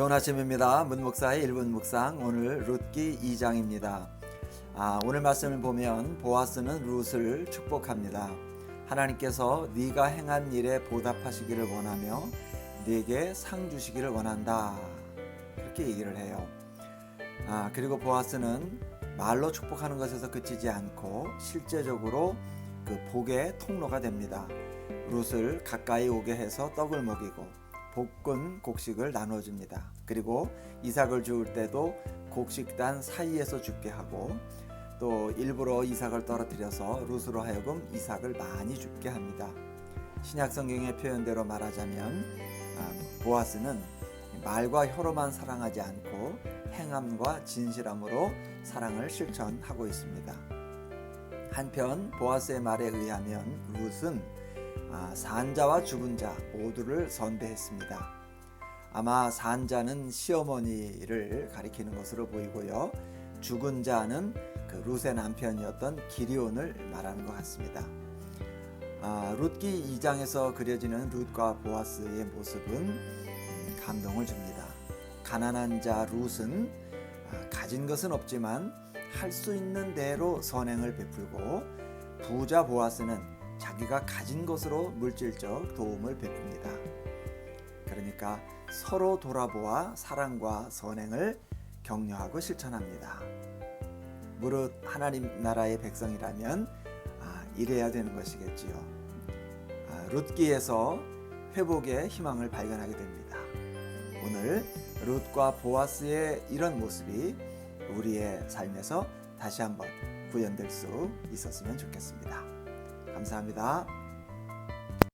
좋은 아침입니다. 문목사의 1분 묵상 오늘 룻기 2장입니다. 아, 오늘 말씀을 보면 보아스는 룻을 축복합니다. 하나님께서 네가 행한 일에 보답하시기를 원하며 네게 상 주시기를 원한다. 그렇게 얘기를 해요. 아, 그리고 보아스는 말로 축복하는 것에서 그치지 않고 실제적으로 그 복의 통로가 됩니다. 룻을 가까이 오게 해서 떡을 먹이고 볶은 곡식을 나눠줍니다. 그리고 이삭을 주울 때도 곡식단 사이에서 죽게 하고 또 일부러 이삭을 떨어뜨려서 룻으로 하여금 이삭을 많이 죽게 합니다. 신약 성경의 표현대로 말하자면 아, 보아스는 말과 혀로만 사랑하지 않고 행함과 진실함으로 사랑을 실천하고 있습니다. 한편 보아스의 말에 의하면 룻은 아, 산자와 죽은 자 모두를 선배했습니다. 아마 산자는 시어머니를 가리키는 것으로 보이고요. 죽은 자는 그 룻의 남편이었던 기리온을 말하는 것 같습니다. 아, 룻기 2장에서 그려지는 룻과 보아스의 모습은 음, 감동을 줍니다. 가난한 자 룻은 아, 가진 것은 없지만 할 수 있는 대로 선행을 베풀고 부자 보아스는 자기가 가진 것으로 물질적 도움을 베풉니다. 그러니까 서로 돌아보아 사랑과 선행을 격려하고 실천합니다. 무릇 하나님 나라의 백성이라면 아, 이래야 되는 것이겠지요. 아, 룻기에서 회복의 희망을 발견하게 됩니다. 오늘 룻과 보아스의 이런 모습이 우리의 삶에서 다시 한번 구현될 수 있었으면 좋겠습니다. 감사합니다.